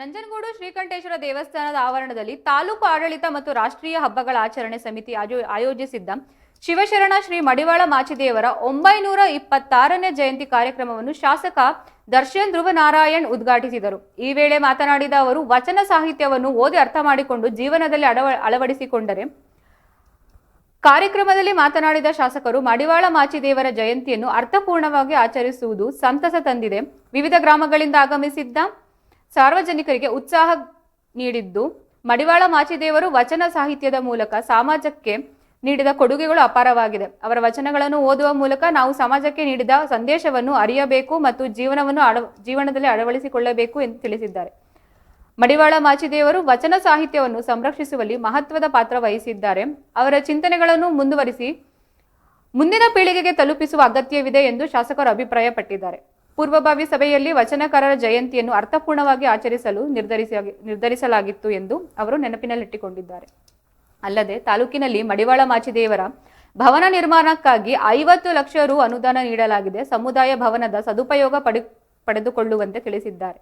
ನಂಜನಗೂಡು ಶ್ರೀಕಂಠೇಶ್ವರ ದೇವಸ್ಥಾನದ ಆವರಣದಲ್ಲಿ ತಾಲೂಕು ಆಡಳಿತ ಮತ್ತು ರಾಷ್ಟ್ರೀಯ ಹಬ್ಬಗಳ ಆಚರಣೆ ಸಮಿತಿ ಆಯೋಜಿಸಿದ್ದ ಶಿವಶರಣ ಶ್ರೀ ಮಡಿವಾಳ ಮಾಚಿದೇವರ ಒಂಬೈನೂರ ಇಪ್ಪತ್ತಾರನೇ ಜಯಂತಿ ಕಾರ್ಯಕ್ರಮವನ್ನು ಶಾಸಕ ದರ್ಶನ್ ಧ್ರುವ ನಾರಾಯಣ್ ಉದ್ಘಾಟಿಸಿದರು. ಈ ವೇಳೆ ಮಾತನಾಡಿದ ಅವರು, ವಚನ ಸಾಹಿತ್ಯವನ್ನು ಓದಿ ಅರ್ಥ ಮಾಡಿಕೊಂಡು ಜೀವನದಲ್ಲಿ ಅಳವ ಅಳವಡಿಸಿಕೊಂಡರೆ ಕಾರ್ಯಕ್ರಮದಲ್ಲಿ ಮಾತನಾಡಿದ ಶಾಸಕರು, ಮಡಿವಾಳ ಮಾಚಿದೇವರ ಜಯಂತಿಯನ್ನು ಅರ್ಥಪೂರ್ಣವಾಗಿ ಆಚರಿಸುವುದು ಸಂತಸ ತಂದಿದೆ. ವಿವಿಧ ಗ್ರಾಮಗಳಿಂದ ಆಗಮಿಸಿದ್ದ ಸಾರ್ವಜನಿಕರಿಗೆ ಉತ್ಸಾಹ ನೀಡಿದ್ದು, ಮಡಿವಾಳ ಮಾಚಿದೇವರು ವಚನ ಸಾಹಿತ್ಯದ ಮೂಲಕ ಸಮಾಜಕ್ಕೆ ನೀಡಿದ ಕೊಡುಗೆಗಳು ಅಪಾರವಾಗಿದೆ. ಅವರ ವಚನಗಳನ್ನು ಓದುವ ಮೂಲಕ ನಾವು ಸಮಾಜಕ್ಕೆ ನೀಡಿದ ಸಂದೇಶವನ್ನು ಅರಿಯಬೇಕು ಮತ್ತು ಜೀವನವನ್ನು ಅಳ ಜೀವನದಲ್ಲಿ ಅಳವಡಿಸಿಕೊಳ್ಳಬೇಕು ಎಂದು ತಿಳಿಸಿದ್ದಾರೆ. ಮಡಿವಾಳ ಮಾಚಿದೇವರು ವಚನ ಸಾಹಿತ್ಯವನ್ನು ಸಂರಕ್ಷಿಸುವಲ್ಲಿ ಮಹತ್ವದ ಪಾತ್ರ ವಹಿಸಿದ್ದಾರೆ. ಅವರ ಚಿಂತನೆಗಳನ್ನು ಮುಂದುವರಿಸಿ ಮುಂದಿನ ಪೀಳಿಗೆಗೆ ತಲುಪಿಸುವ ಅಗತ್ಯವಿದೆ ಎಂದು ಶಾಸಕರು ಅಭಿಪ್ರಾಯಪಟ್ಟಿದ್ದಾರೆ. ಪೂರ್ವಭಾವಿ ಸಭೆಯಲ್ಲಿ ವಚನಕಾರರ ಜಯಂತಿಯನ್ನು ಅರ್ಥಪೂರ್ಣವಾಗಿ ಆಚರಿಸಲು ನಿರ್ಧರಿಸ ನಿರ್ಧರಿಸಲಾಗಿತ್ತು ಎಂದು ಅವರು ನೆನಪಿನಲ್ಲಿಟ್ಟುಕೊಂಡಿದ್ದಾರೆ. ಅಲ್ಲದೆ ತಾಲೂಕಿನಲ್ಲಿ ಮಡಿವಾಳ ಮಾಚಿದೇವರ ಭವನ ನಿರ್ಮಾಣಕ್ಕಾಗಿ ಐವತ್ತು ಲಕ್ಷ ರು ಅನುದಾನ ನೀಡಲಾಗಿದೆ. ಸಮುದಾಯ ಭವನದ ಸದುಪಯೋಗ ಪಡೆ ಪಡೆದುಕೊಳ್ಳುವಂತೆ ತಿಳಿಸಿದ್ದಾರೆ.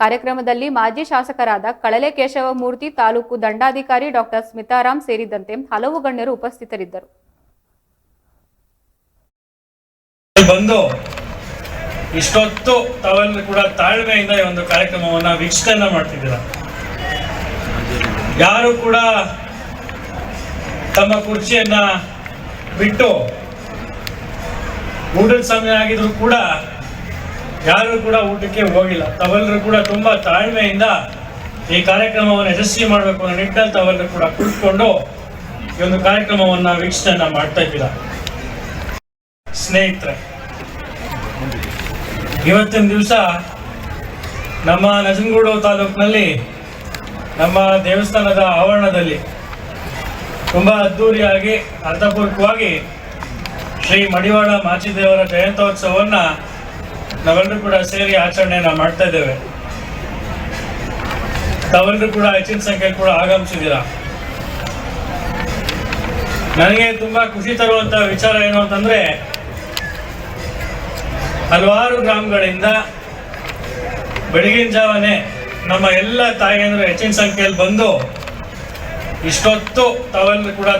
ಕಾರ್ಯಕ್ರಮದಲ್ಲಿ ಮಾಜಿ ಶಾಸಕರಾದ ಕಳಲೆ ಕೇಶವಮೂರ್ತಿ ತಾಲೂಕು ದಂಡಾಧಿಕಾರಿ ಡಾಕ್ಟರ್ ಸ್ಮಿತಾರಾಮ್ ಸೇರಿದಂತೆ ಹಲವು ಗಣ್ಯರು ಉಪಸ್ಥಿತರಿದ್ದರು. ಇಷ್ಟೊತ್ತು ತಾವೆಲ್ಲರೂ ಕೂಡ ತಾಳ್ಮೆಯಿಂದ ಈ ಒಂದು ಕಾರ್ಯಕ್ರಮವನ್ನ ವೀಕ್ಷಣೆ ಮಾಡ್ತಿದ್ದೀರ? ಯಾರು ಕೂಡ ತಮ್ಮ ಕುರ್ಚಿಯನ್ನ ಬಿಟ್ಟು ಊಟದ ಸಮಯ ಆಗಿದ್ರು ಕೂಡ ಯಾರು ಕೂಡ ಊಟಕ್ಕೆ ಹೋಗಿಲ್ಲ. ತಾವೆಲ್ಲರೂ ಕೂಡ ತುಂಬಾ ತಾಳ್ಮೆಯಿಂದ ಈ ಕಾರ್ಯಕ್ರಮವನ್ನು ಯಶಸ್ವಿ ಮಾಡಬೇಕು ಅನ್ನೋ ನಿಟ್ಟಿನಲ್ಲಿ ತಾವೆಲ್ಲರೂ ಕೂಡ ಕುಳಿತುಕೊಂಡು ಈ ಒಂದು ಕಾರ್ಯಕ್ರಮವನ್ನ ವೀಕ್ಷಣೆಯನ್ನ ಮಾಡ್ತಾ ಇದ್ದೀರಾ? ಸ್ನೇಹಿತರೆ ಇವತ್ತಿನ ದಿವಸ ನಮ್ಮ ನಜನಗೂಡು ತಾಲೂಕಿನಲ್ಲಿ ನಮ್ಮ ದೇವಸ್ಥಾನದ ಆವರಣದಲ್ಲಿ ತುಂಬ ಅದ್ಧೂರಿಯಾಗಿ ಅರ್ಥಪೂರ್ವಕವಾಗಿ ಶ್ರೀ ಮಡಿವಾಳ ಮಾಚಿದೇವರ ಜಯಂತ್ಯೋತ್ಸವವನ್ನು ನಾವೆಲ್ಲರೂ ಕೂಡ ಸೇರಿ ಆಚರಣೆಯನ್ನು ಮಾಡ್ತಾ ಇದ್ದೇವೆ. ತಾವೆಲ್ಲರೂ ಕೂಡ ಹೆಚ್ಚಿನ ಸಂಖ್ಯೆಯಲ್ಲಿ ಕೂಡ ಆಗಮಿಸಿದ್ದೀರಾ? ನನಗೆ ತುಂಬಾ ಖುಷಿ ತರುವಂಥ ವಿಚಾರ ಏನು ಅಂತಂದ್ರೆ ಹಲವಾರು ಗ್ರಾಮಗಳಿಂದ ಬೆಳಗಿನ ಜಾವನೆ ನಮ್ಮ ಎಲ್ಲ ತಾಯಿಯಂದ್ರೆ ಹೆಚ್ಚಿನ ಸಂಖ್ಯೆಯಲ್ಲಿ ಬಂದು ಇಷ್ಟೊತ್ತು ತಾವೆಲ್ಲರೂ ಕೂಡ